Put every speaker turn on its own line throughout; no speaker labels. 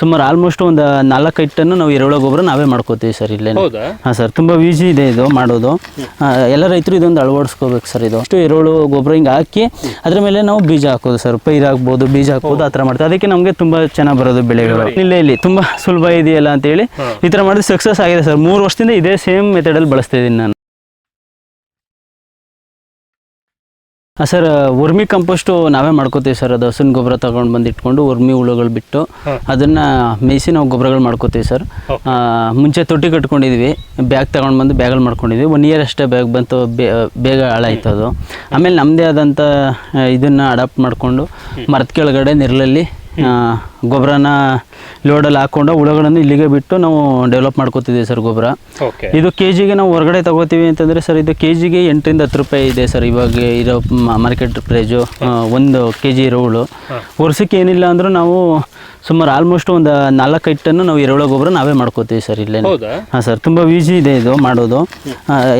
ಸುಮಾರು ಆಲ್ಮೋಸ್ಟ್ ಒಂದು ನಾಲ್ಕೈದು ಟನ್ ನಾವು ಎರೆಹುಳ ಗೊಬ್ಬರ ನಾವೇ ಮಾಡ್ಕೋತೀವಿ ಸರ್ ಇಲ್ಲೇ ಹಾಂ ಸರ್ ತುಂಬ ಈಸಿ ಇದೆ ಇದು ಮಾಡೋದು. ಎಲ್ಲ ರೈತರು ಇದೊಂದು ಅಳವಡಿಸ್ಕೋಬೇಕು ಸರ್ ಇದು. ಅಷ್ಟು ಎರೆಹುಳು ಗೊಬ್ಬರ ಹಿಂಗೆ ಹಾಕಿ ಅದ್ರ ಮೇಲೆ ನಾವು ಬೀಜ ಹಾಕೋದು ಸರ್ ಪೈರು ಹಾಕ್ಬೋದು ಬೀಜ ಹಾಕ್ಬೋದು ಆ ಥರ ಮಾಡ್ತೀವಿ. ಅದಕ್ಕೆ ನಮಗೆ ತುಂಬ ಚೆನ್ನಾಗಿ ಬರೋದು ಬೆಳೆಗಳು. ಇಲ್ಲೇ ಇಲ್ಲಿ ತುಂಬ ಸುಲಭ ಇದೆಯಲ್ಲ ಅಂತೇಳಿ ಈ ಥರ ಮಾಡಿದ್ರೆ ಸಕ್ಸಸ್ ಆಗಿದೆ ಸರ್. ಮೂರು ವರ್ಷದಿಂದ ಇದೇ ಸೇಮ್ ಮೆಥಡಲ್ಲಿ ಬಳಸ್ತಾ ಇದ್ದೀನಿ ನಾನು. ಸರ್ ಉರ್ಮಿ ಕಂಪೋಸ್ಟು ನಾವೇ ಮಾಡ್ಕೋತೀವಿ ಸರ್. ಅದು ಹಸುನ್ ಗೊಬ್ಬರ ತಗೊಂಡು ಬಂದು ಇಟ್ಕೊಂಡು ಉರ್ಮಿ ಹುಳುಗಳು ಬಿಟ್ಟು ಅದನ್ನು ಮೇಯಿಸಿ ನಾವು ಗೊಬ್ಬರಗಳು ಮಾಡ್ಕೋತೀವಿ ಸರ್. ಮುಂಚೆ ತೊಟ್ಟಿ ಕಟ್ಕೊಂಡಿದ್ವಿ. ಬ್ಯಾಗ್ ತಗೊಂಡು ಬಂದು ಬ್ಯಾಗಲ್ಲಿ ಮಾಡ್ಕೊಂಡಿದ್ವಿ. ಒನ್ ಇಯರ್ ಅಷ್ಟೇ ಬ್ಯಾಗ್ ಬಂತು. ಬೇಗ ಹಾಳಾಯ್ತು ಅದು ಆಮೇಲೆ ನಮ್ಮದೇ ಆದಂಥ ಇದನ್ನು ಅಡಾಪ್ಟ್ ಮಾಡಿಕೊಂಡು ಮರದ ಕೆಳಗಡೆ ನೆರಳಲ್ಲಿ ಗೊಬ್ಬರನ ಲೋಡಲ್ಲಿ ಹಾಕ್ಕೊಂಡು ಹುಳಗಳನ್ನು ಇಲ್ಲಿಗೆ ಬಿಟ್ಟು ನಾವು ಡೆವಲಪ್ ಮಾಡ್ಕೋತಿದ್ದೀವಿ ಸರ್ ಗೊಬ್ಬರ. ಇದು ಕೆ ಜಿಗೆ ನಾವು ಹೊರಗಡೆ ತಗೋತೀವಿ ಅಂತಂದರೆ ಸರ್ ಇದು ಕೆ ಜಿಗೆ ಎಂಟರಿಂದ ಹತ್ತು ರೂಪಾಯಿ ಇದೆ ಸರ್ ಇವಾಗ ಇರೋ ಮಾರ್ಕೆಟ್ ಪ್ರೈಸು ಒಂದು ಕೆ ಜಿ ಎರೆಹುಳು ವರ್ಷಕ್ಕೆ ಏನಿಲ್ಲ ಅಂದರೂ ನಾವು ಸುಮಾರು ಆಲ್ಮೋಸ್ಟ್ ಒಂದು ನಾಲ್ಕೈದು ಟನ್ನು ನಾವು ಎರೆಹುಳ ಗೊಬ್ಬರ ನಾವೇ ಮಾಡ್ಕೋತೀವಿ ಸರ್ ಇಲ್ಲೇ ಹಾಂ ಸರ್ ತುಂಬ ಈಸಿ ಇದೆ ಇದು ಮಾಡೋದು.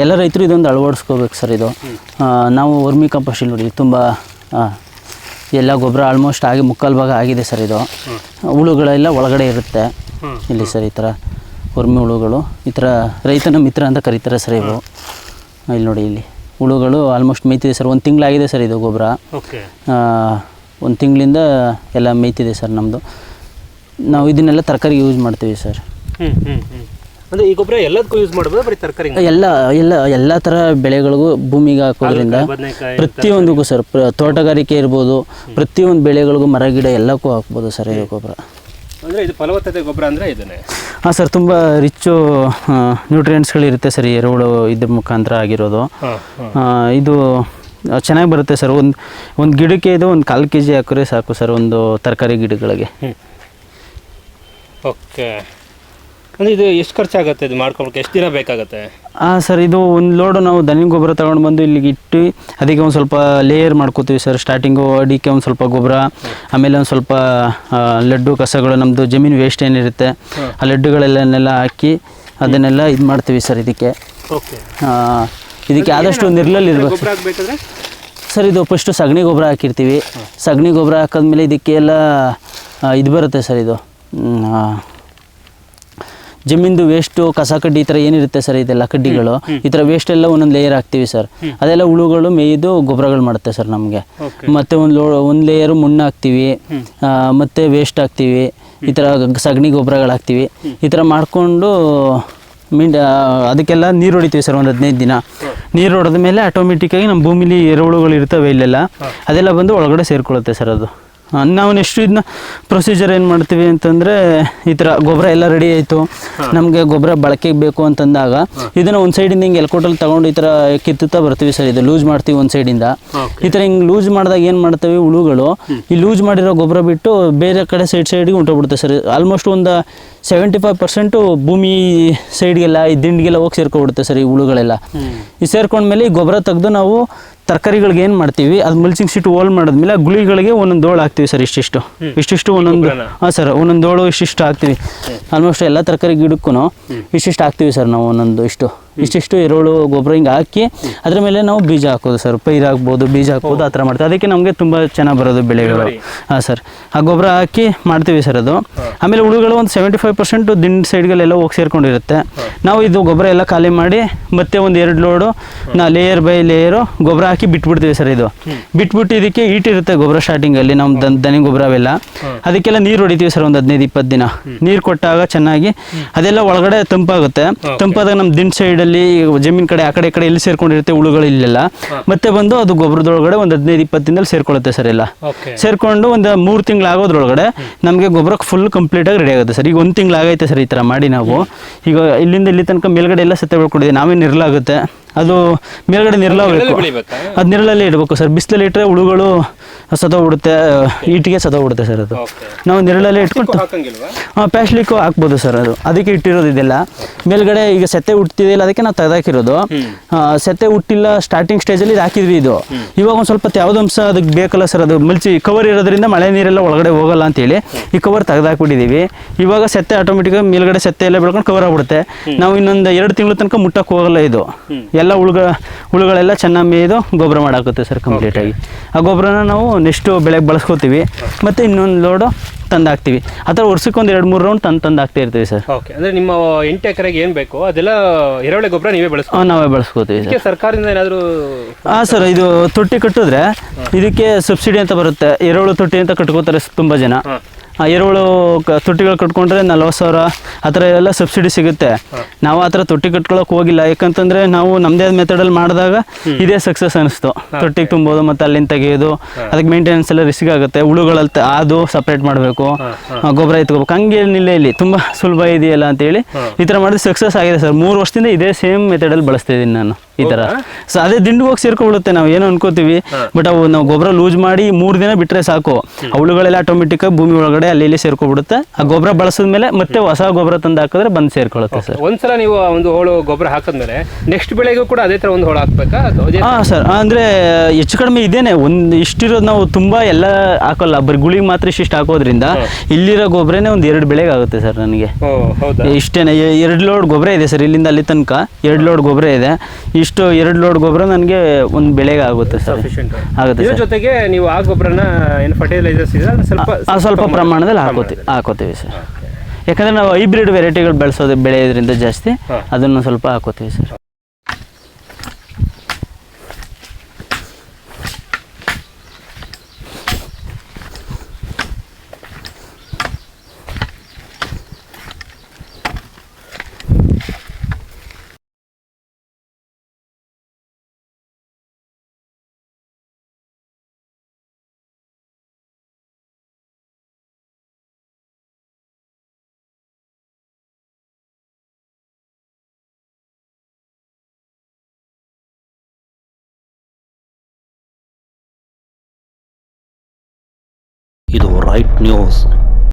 ಎಲ್ಲ ರೈತರು ಇದೊಂದು ಅಳವಡಿಸ್ಕೋಬೇಕು ಸರ್ ಇದು. ನಾವು ವರ್ಮಿ ಕಂಪೋಸ್ಟ್ ಇಲ್ಲಿ ನೋಡಿ ತುಂಬ ಆ, ಎಲ್ಲ ಗೊಬ್ಬರ ಆಲ್ಮೋಸ್ಟ್ ಆಗಿ ಮುಕ್ಕಾಲು ಭಾಗ ಆಗಿದೆ ಸರ್ ಇದು. ಹುಳುಗಳೆಲ್ಲ ಒಳಗಡೆ ಇರುತ್ತೆ. ಇಲ್ಲಿ ಸರ್ ಈ ಥರ ಉರ್ಮಿ ಹುಳುಗಳು. ಈ ಥರ ರೈತನ ಮಿತ್ರ ಅಂತ ಕರೀತಾರೆ ಸರ್ ಇವು. ಇಲ್ಲಿ ನೋಡಿ ಇಲ್ಲಿ. ಹುಳುಗಳು ಆಲ್ಮೋಸ್ಟ್ ಮೇಯ್ತಿದೆ ಸರ್. ಒಂದು ತಿಂಗಳಾಗಿದೆ ಸರ್ ಇದು ಗೊಬ್ಬರ. ಒಂದು ತಿಂಗಳಿಂದ ಎಲ್ಲ ಮೇಯ್ತಿದೆ ಸರ್ ನಮ್ಮದು ನಾವು ಇದನ್ನೆಲ್ಲ ತರಕಾರಿ ಯೂಸ್ ಮಾಡ್ತೀವಿ ಸರ್.
ಹ್ಞೂ ಹ್ಞೂ ಹ್ಮ್. ಅಂದ್ರೆ ಈ ಗೊಬ್ಬರ ಎಲ್ಲದಕ್ಕೂ ಯೂಸ್ ಮಾಡಬಹುದು ಬರೀ ತರಕಾರಿ
ಎಲ್ಲ ಎಲ್ಲ ಎಲ್ಲ ಥರ ಬೆಳೆಗಳಿಗೂ ಭೂಮಿಗೆ ಹಾಕೋದ್ರಿಂದ
ಪ್ರತಿಯೊಂದಕ್ಕೂ
ಪ್ರತಿಯೊಂದಿಗೂ ಸರ್ ತೋಟಗಾರಿಕೆ ಇರ್ಬೋದು ಪ್ರತಿಯೊಂದು ಬೆಳೆಗಳಿಗೂ ಮರ ಗಿಡ ಎಲ್ಲಕ್ಕೂ ಹಾಕ್ಬೋದು ಸರ್ ಈ ಗೊಬ್ಬರ.
ಅಂದ್ರೆ ಇದು ಫಲವತ್ತತೆ ಗೊಬ್ಬರ ಅಂದ್ರೆ ಇದನ್ನೇ?
ಹಾಂ ಸರ್ ತುಂಬ ರಿಚ್ಚು ನ್ಯೂಟ್ರಿಯೆಂಟ್ಸ್ಗಳಿರುತ್ತೆ ಸರ್ ಎರೆಹುಳು ಇದ್ರ ಮುಖಾಂತರ ಆಗಿರೋದು. ಇದು ಚೆನ್ನಾಗಿ ಬರುತ್ತೆ ಸರ್ ಒಂದು ಒಂದು ಗಿಡಕ್ಕೆ ಇದು ಒಂದು ಕಾಲು ಕೆ ಜಿ ಹಾಕಿದ್ರೆ ಸಾಕು ಸರ್ ಒಂದು ತರಕಾರಿ ಗಿಡಗಳಿಗೆ.
ಓಕೆ. ಅಂದ್ರೆ ಇದು ಎಷ್ಟು ಖರ್ಚಾಗುತ್ತೆ ಇದು ಮಾಡ್ಕೊಳಕ್ಕೆ ಎಷ್ಟು ದಿನ ಬೇಕಾಗುತ್ತೆ?
ಹಾಂ ಸರ್ ಇದು ಒಂದು ಲೋಡು ನಾವು ದನಿ ಗೊಬ್ಬರ ತಗೊಂಡು ಬಂದು ಇಲ್ಲಿಗೆ ಇಟ್ಟು ಅದಕ್ಕೆ ಒಂದು ಸ್ವಲ್ಪ ಲೇಯರ್ ಮಾಡ್ಕೋತೀವಿ ಸರ್. ಸ್ಟಾರ್ಟಿಂಗು ಅಡಿಕೆ ಒಂದು ಸ್ವಲ್ಪ ಗೊಬ್ಬರ ಆಮೇಲೆ ಒಂದು ಸ್ವಲ್ಪ ಲಡ್ಡು ಕಸಗಳು ನಮ್ಮದು ಜಮೀನು ವೇಸ್ಟ್ ಏನಿರುತ್ತೆ ಆ ಲಡ್ಡುಗಳೆಲ್ಲನೆಲ್ಲ ಹಾಕಿ ಅದನ್ನೆಲ್ಲ ಇದು ಮಾಡ್ತೀವಿ ಸರ್ ಇದಕ್ಕೆ.
ಓಕೆ
ಇದಕ್ಕೆ ಆದಷ್ಟು ನಿರ್ಲಲ್ಲಿ ಇರಬೇಕು ಸರ್ ಇದು ಫಸ್ಟು ಸಗಣಿ ಗೊಬ್ಬರ ಹಾಕಿರ್ತೀವಿ. ಸಗಣಿ ಗೊಬ್ಬರ ಹಾಕಿದ್ಮೇಲೆ ಇದಕ್ಕೆಲ್ಲ ಎಲ್ಲ ಇದು ಬರುತ್ತೆ ಸರ್ ಇದು. ಜಮೀನ್ದು ವೇಸ್ಟು ಕಸ ಕಡ್ಡಿ ಈ ಥರ ಏನಿರುತ್ತೆ ಸರ್ ಇದೆಲ್ಲ ಕಡ್ಡಿಗಳು? ಈ ಥರ ವೇಸ್ಟ್ ಎಲ್ಲ ಒಂದೊಂದು ಲೇಯರ್ ಹಾಕ್ತೀವಿ ಸರ್ ಅದೆಲ್ಲ ಹುಳುಗಳು ಮೇಯ್ದು ಗೊಬ್ಬರಗಳು ಮಾಡುತ್ತೆ ಸರ್ ನಮಗೆ. ಮತ್ತೆ ಒಂದು ಲೋ ಒಂದು ಲೇಯರು ಮಣ್ಣು ಹಾಕ್ತೀವಿ. ಮತ್ತೆ ವೇಸ್ಟ್ ಹಾಕ್ತೀವಿ. ಈ ಥರ ಸಗಣಿ ಗೊಬ್ಬರಗಳು ಹಾಕ್ತೀವಿ. ಈ ಥರ ಮಾಡಿಕೊಂಡು ಮೀನ್ ಅದಕ್ಕೆಲ್ಲ ನೀರು ಹೊಡಿತೀವಿ ಸರ್ ಒಂದು ಹದಿನೈದು ದಿನ. ನೀರು ಹೊಡೆದ ಮೇಲೆ ಆಟೋಮೆಟಿಕ್ಕಾಗಿ ನಮ್ಮ ಭೂಮಿಲಿ ಎರೆಹುಳುಗಳು ಇರ್ತವೆ ಇಲ್ಲೆಲ್ಲ. ಅದೆಲ್ಲ ಬಂದು ಒಳಗಡೆ ಸೇರಿಕೊಳ್ಳುತ್ತೆ ಸರ್ ಅದು. ನಾವು ನೆಕ್ಸ್ಟ್ ಇದನ್ನ ಪ್ರೊಸೀಜರ್ ಏನು ಮಾಡ್ತೀವಿ ಅಂತಂದರೆ ಈ ಥರ ಗೊಬ್ಬರ ಎಲ್ಲ ರೆಡಿ ಆಯಿತು. ನಮಗೆ ಗೊಬ್ಬರ ಬಳಕೆಗೆ ಬೇಕು ಅಂತಂದಾಗ ಇದನ್ನು ಒಂದು ಸೈಡಿಂದ ಹಿಂಗೆ ಎಲ್ಕೋಟಲ್ಲಿ ತಗೊಂಡು ಈ ಥರ ಕಿತ್ತುತ್ತಾ ಬರ್ತೀವಿ ಸರ್ ಇದು ಲೂಸ್ ಮಾಡ್ತೀವಿ ಒಂದು ಸೈಡಿಂದ ಈ ಥರ ಹಿಂಗೆ ಲೂಸ್ ಮಾಡಿದಾಗ ಏನು ಮಾಡ್ತೀವಿ ಹುಳುಗಳು ಈ ಲೂಸ್ ಮಾಡಿರೋ ಗೊಬ್ಬರ ಬಿಟ್ಟು ಬೇರೆ ಕಡೆ ಸೈಡ್ ಸೈಡ್ಗೆ ಹೊಂಟೋಗ್ಬಿಡುತ್ತೆ ಸರ್. ಆಲ್ಮೋಸ್ಟ್ ಒಂದು ಸೆವೆಂಟಿ ಫೈವ್ ಪರ್ಸೆಂಟು ಭೂಮಿ ಸೈಡ್ಗೆಲ್ಲ ಈ ದಿಂಡಿಗೆಲ್ಲ ಹೋಗಿ ಸೇರ್ಕೊಬಿಡುತ್ತೆ ಸರ್ ಈ ಹುಳುಗಳೆಲ್ಲ. ಈ ಸೇರ್ಕೊಂಡ್ಮೇಲೆ ಈ ಗೊಬ್ಬರ ತೆಗೆದು ನಾವು ತರಕಾರಿಗಳಿಗೆ ಏನು ಮಾಡ್ತೀವಿ? ಅದು ಮಲ್ಚಿಂಗ್ ಶೀಟ್ ಹೋಲ್ ಮಾಡಿದ್ಮೇಲೆ ಆ ಗುಳಿಗಳಿಗೆ ಒಂದೊಂದು ದೋಳು ಹಾಕ್ತೀವಿ ಸರ್ ಇಷ್ಟಿಷ್ಟು. ಇಷ್ಟಿಷ್ಟು ಒಂದೊಂದು ಹಾಂ ಸರ್ ಒಂದೊಂದು ದೋಳು ಇಷ್ಟಿಷ್ಟು ಹಾಕ್ತೀವಿ. ಆಲ್ಮೋಸ್ಟ್ ಎಲ್ಲ ತರಕಾರಿ ಗಿಡಕ್ಕೂ ಇಷ್ಟಿಷ್ಟು ಹಾಕ್ತೀವಿ ಸರ್ ನಾವು ಒಂದೊಂದು ಇಷ್ಟು. ಇಷ್ಟಿಷ್ಟು ಇರುಳು ಗೊಬ್ಬರ ಹಿಂಗೆ ಹಾಕಿ ಅದ್ರ ಮೇಲೆ ನಾವು ಬೀಜ ಹಾಕೋದು ಸರ್. ಪೈರು ಹಾಕ್ಬೋದು ಬೀಜ ಹಾಕ್ಬೋದು ಆ ಥರ ಮಾಡ್ತೀವಿ. ಅದಕ್ಕೆ ನಮಗೆ ತುಂಬ ಚೆನ್ನಾಗಿ ಬರೋದು ಬೆಳೆಗಳು. ಹಾಂ ಸರ್. ಆ ಗೊಬ್ಬರ ಹಾಕಿ ಮಾಡ್ತೀವಿ ಸರ್ ಅದು. ಆಮೇಲೆ ಹುಳುಗಳು ಒಂದು ಸೆವೆಂಟಿ ಫೈವ್ ಪರ್ಸೆಂಟು ದಿಂಡ್ ಸೈಡ್ಗಳೆಲ್ಲ ಹೋಗಿ ಸೇರ್ಕೊಂಡಿರುತ್ತೆ. ನಾವು ಇದು ಗೊಬ್ಬರ ಎಲ್ಲ ಖಾಲಿ ಮಾಡಿ ಮತ್ತೆ ಒಂದು ಎರಡು ಲೋಡು ನಾ ಲೇಯರ್ ಬೈ ಲೇಯರು ಗೊಬ್ಬರ ಹಾಕಿ ಬಿಟ್ಬಿಡ್ತೀವಿ ಸರ್ ಇದು. ಬಿಟ್ಬಿಟ್ಟು ಇದಕ್ಕೆ ಈಟ್ ಇರುತ್ತೆ ಗೊಬ್ಬರ ಸ್ಟಾರ್ಟಿಂಗಲ್ಲಿ ನಮ್ಮ ದನ ದನಿ ಗೊಬ್ಬರ ಅವೆಲ್ಲ. ಅದಕ್ಕೆಲ್ಲ ನೀರು ಹೊಡಿತೀವಿ ಸರ್ ಒಂದು ಹದಿನೈದು ಇಪ್ಪತ್ತು ದಿನ. ನೀರು ಕೊಟ್ಟಾಗ ಚೆನ್ನಾಗಿ ಅದೆಲ್ಲ ಒಳಗಡೆ ತಂಪಾಗುತ್ತೆ. ತಂಪಾದಾಗ ನಮ್ಮ ದಿಂಡ್ ಸೈಡಲ್ಲಿ ಜಮೀನ್ ಕಡೆ ಆ ಕಡೆ ಕಡೆ ಎಲ್ಲಿ ಸೇರ್ಕೊಂಡಿರುತ್ತೆ ಹುಳುಗಳು ಇಲ್ಲೆಲ್ಲ. ಮತ್ತೆ ಬಂದು ಅದು ಗೊಬ್ಬರದೊಳಗಡೆ ಒಂದು ಹದಿನೈದು ಇಪ್ಪತ್ತು ದಿನದಲ್ಲಿ ಸೇರ್ಕೊಳ್ಳುತ್ತೆ ಸರ್ ಎಲ್ಲ. ಸೇರ್ಕೊಂಡು ಒಂದು ಮೂರು ತಿಂಗಳು ಆಗೋದ್ರೊಳಗಡೆ ನಮಗೆ ಗೊಬ್ಬರ ಫುಲ್ ಕಂಪ್ಲೀಟ್ ಆಗಿ ರೆಡಿ ಆಗುತ್ತೆ ಸರ್. ಈಗ ಒಂದು ತಿಂಗಳು ಆಗೈತೆ ಸರ್ ಈ ಥರ ಮಾಡಿ ನಾವು. ಈಗ ಇಲ್ಲಿಂದ ಇಲ್ಲಿ ತನಕ ಮೇಲ್ಗಡೆ ಎಲ್ಲ ಸತ್ತೆ ಬೆಳ್ಕೊಂಡಿದ್ದೀವಿ ನಾವೇ ನಿರ್ಲಾಗುತ್ತೆ ಅದು ಮೇಲ್ಗಡೆ ನೆರಳಾಗಬೇಕು
ಬೆಳಿಬೇಕಾ?
ಅದು ನೆರಳಲ್ಲಿ ಇಡಬೇಕು ಸರ್. ಬಿಸಿಲಲ್ಲಿ ಇಟ್ಟರೆ ಹುಳುಗಳು ಸತ್ತೋಗ್ಬಿಡುತ್ತೆ ಈಟಿಗೆ ಸತ್ತೋಗ್ಬಿಡುತ್ತೆ ಸರ್ ಅದು. ನಾವು ನೆರಳಲ್ಲೇ ಇಟ್ಕೊಂಡು
ಹಾಕಂಗಿಲ್ವಾ?
ಹಾಂ ಪ್ಯಾಶ್ಲಿಕ್ಕು ಹಾಕ್ಬೋದು ಸರ್ ಅದು. ಅದಕ್ಕೆ ಇಟ್ಟಿರೋದು ಇದೆಲ್ಲ. ಮೇಲ್ಗಡೆ ಈಗ ಸೆತ್ತೆ ಹುಟ್ಟಿದೆಯಲ್ಲ ಅದಕ್ಕೆ ನಾವು ತೆಗೆದಾಕಿರೋದು. ಆ, ಸೆತ್ತೆ ಹುಟ್ಟಿಲ್ಲ ಸ್ಟಾರ್ಟಿಂಗ್ ಸ್ಟೇಜಲ್ಲಿ ಇದು ಹಾಕಿದ್ವಿ ಇದು. ಇವಾಗ ಒಂದು ಸ್ವಲ್ಪ ಅಂಶ ಅದಕ್ಕೆ ಬೇಕಲ್ಲ ಸರ್ ಅದು. ಮಲ್ಚಿ ಕವರ್ ಇರೋದ್ರಿಂದ ಮಳೆ ನೀರೆಲ್ಲ ಒಳಗಡೆ ಹೋಗಲ್ಲ ಅಂತೇಳಿ ಈ ಕವರ್ ತೆಗೆದಾಕ್ಬಿಟ್ಟಿದ್ದೀವಿ ಇವಾಗ ಸೆತ್ತೆ ಆಟೋಮೆಟಿಕ್ ಮೇಲ್ಗಡೆ ಸೆತ್ತೆ ಎಲ್ಲ ಬೆಳ್ಕೊಂಡು ಕವರ್ ಆಗ್ಬಿಡುತ್ತೆ. ನಾವು ಇನ್ನೊಂದು ಎರಡು ತಿಂಗಳ ತನಕ ಮುಟ್ಟಕ್ಕೆ ಹೋಗಲ್ಲ ಇದು. ಎಲ್ಲ ಎಲ್ಲ ಹುಳುಗ ಹುಳುಗಳೆಲ್ಲ ಚೆನ್ನಾಗಿ ಮೇಯ್ದು ಗೊಬ್ಬರ ಮಾಡಾಕುತ್ತೆ ಸರ್ ಕಂಪ್ಲೀಟಾಗಿ ಆ ಗೊಬ್ಬರನ ನಾವು ನೆಕ್ಸ್ಟು ಬೆಳೆಗೆ ಬಳಸ್ಕೋತೀವಿ. ಮತ್ತು ಇನ್ನೊಂದು ಲೋಡು ತಂದು ಹಾಕ್ತೀವಿ ಆ ಥರ ವರ್ಷಕ್ಕೆ ಒಂದು ಎರಡು ಮೂರು ರೌಂಡ್ ತಂದು ತಂದು ಹಾಕ್ತಾ ಇರ್ತೀವಿ ಸರ್.
ಓಕೆ ಅಂದ್ರೆ ನಿಮ್ಮ ಎಂಟು ಎಕರೆಗೆ ಏನು ಬೇಕು? ಅದೆಲ್ಲ ಎರೆಹುಳ ಗೊಬ್ಬರ ನೀವೇ ಬಳಸ್ಕೊ
ನಾವೇ ಬಳಸ್ಕೋತೀವಿ ಸರ್.
ಇದಕ್ಕೆ ಸರ್ಕಾರದಿಂದ ಏನಾದರೂ
ಹಾಂ ಸರ್ ಇದು ತೊಟ್ಟಿ ಕಟ್ಟಿದ್ರೆ ಇದಕ್ಕೆ ಸಬ್ಸಿಡಿ ಅಂತ ಬರುತ್ತೆ. ಎರೆಹುಳು ತೊಟ್ಟಿ ಅಂತ ಕಟ್ಕೋತಾರೆ ತುಂಬ ಜನ. ಎರೆಹುಳು ತುಟ್ಟಿಗಳು ಕಟ್ಕೊಂಡ್ರೆ ನಲ್ವತ್ತು ಸಾವಿರ ಆ ಥರ ಎಲ್ಲ ಸಬ್ಸಿಡಿ ಸಿಗುತ್ತೆ. ನಾವು ಆ ಥರ ತೊಟ್ಟಿ ಕಟ್ಕೊಳಕ್ಕೆ ಹೋಗಿಲ್ಲ. ಯಾಕಂತಂದ್ರೆ ನಾವು ನಮ್ಮದೇ ಮೆಥಡಲ್ಲಿ ಮಾಡಿದಾಗ ಇದೇ ಸಕ್ಸಸ್ ಅನಿಸ್ತು. ತೊಟ್ಟಿಗೆ ತುಂಬೋದು ಮತ್ತು ಅಲ್ಲಿಂದ ತೆಗೆಯೋದು ಅದಕ್ಕೆ ಮೇಂಟೆನೆನ್ಸ್ ಎಲ್ಲ ರಿಸ್ಕ್ ಆಗುತ್ತೆ. ಹುಳುಗಳಲ್ಲಿ ಅದು ಸಪ್ರೇಟ್ ಮಾಡಬೇಕು. ಗೊಬ್ಬರ ಎತ್ಕೋಬೇಕು. ಹಂಗೇನಿಲ್ಲ ಇಲ್ಲಿ ತುಂಬ ಸುಲಭ ಇದೆಯಲ್ಲ ಅಂತೇಳಿ ಈ ಥರ ಮಾಡಿದ್ರೆ ಸಕ್ಸಸ್ ಆಗಿದೆ ಸರ್. ಮೂರು ವರ್ಷದಿಂದ ಇದೇ ಸೇಮ್ ಮೆಥಡಲ್ಲಿ ಬಳಸ್ತಿದ್ದೀನಿ ನಾನು. ಈ ತರ. ಸೊ ಅದೇ ದಿಂಡು ಹೋಗಿ ಸೇರ್ಕೊಬಿಡುತ್ತೆ ನಾವು ಏನೋ ಅನ್ಕೋತೀವಿ. ಬಟ್ ಅವು ನಾವು ಗೊಬ್ಬರ ಲೂಸ್ ಮಾಡಿ ಮೂರು ದಿನ ಬಿಟ್ರೆ ಸಾಕು. ಅವಳುಗಳೆಲ್ಲ ಆಟೋಮೆಟಿಕ್ ಭೂಮಿ ಒಳಗಡೆ ಅಲ್ಲಿ ಇಲ್ಲಿ ಸೇರ್ಕೊಬಿಡುತ್ತೆ ಆ ಗೊಬ್ಬರ ಬಳಸಿದ್ಮೇಲೆ ಮತ್ತೆ ಹೊಸ ಗೊಬ್ಬರ ತಂದು ಹಾಕಿದ್ರೆ ಬಂದು ಸೇರ್ಕೊಳ್ಳುತ್ತೆ ಸರ್.
ಒಂದ್ಸಲ ನೀವು ಒಂದು ಹೋಳು ಗೊಬ್ಬರ ಹಾಕಿದ್ಮೇಲೆ ನೆಕ್ಸ್ಟ್ ಬೆಳೆಗೂ ಕೂಡ ಅದೇ ತರ ಒಂದು ಹೋಳು ಹಾಕ್ಬೇಕಾ?
ಹಾ ಸರ್. ಅಂದ್ರೆ ಹೆಚ್ಚು ಕಡಿಮೆ ಇದೇನೆ. ಒಂದ್ ಇಷ್ಟಿರೋದು ನಾವು ತುಂಬಾ ಎಲ್ಲ ಹಾಕೋಲ್ಲ. ಬರೀ ಗುಳಿಗೆ ಮಾತ್ರ ಇಷ್ಟಿಷ್ಟು ಹಾಕೋದ್ರಿಂದ ಇಲ್ಲಿರೋ ಗೊಬ್ಬರನೇ ಒಂದು ಎರಡು ಬೆಳೆಗೆ ಆಗುತ್ತೆ ಸರ್ ನನಗೆ. ಇಷ್ಟೇನೆ. ಎರಡು ಲೋಡ್ ಗೊಬ್ಬರ ಇದೆ ಸರ್ ಇಲ್ಲಿಂದ ಅಲ್ಲಿ ತನಕ. ಎರಡು ಲೋಡ್ ಗೊಬ್ಬರ ಇದೆ. ಇಷ್ಟು ಎರಡು ಲೋಡ್ ಗೊಬ್ಬರ ನನಗೆ ಒಂದು ಬೆಳೆಗೆ ಆಗುತ್ತೆ ಸರ್. ಆಗುತ್ತೆ
ಇದ್ರ
ಸರ್.
ಜೊತೆಗೆ ನೀವು ಆ ಗೊಬ್ಬರನ ಏನು ಫರ್ಟಿಲೈಸರ್ಸ್ ಇದೆ ಅದನ್ನ ಸ್ವಲ್ಪ
ಆ, ಸ್ವಲ್ಪ ಪ್ರಮಾಣದಲ್ಲಿ ಹಾಕೋತೀವಿ ಹಾಕೋತೀವಿ ಸರ್. ಯಾಕಂದ್ರೆ ನಾವು ಹೈಬ್ರಿಡ್ ವೆರೈಟಿಗಳು ಬೆಳೆಸೋದು ಬೆಳೆಯೋದ್ರಿಂದ ಜಾಸ್ತಿ. ಅದನ್ನು ಸ್ವಲ್ಪ ಹಾಕೋತೀವಿ ಸರ್.
White News.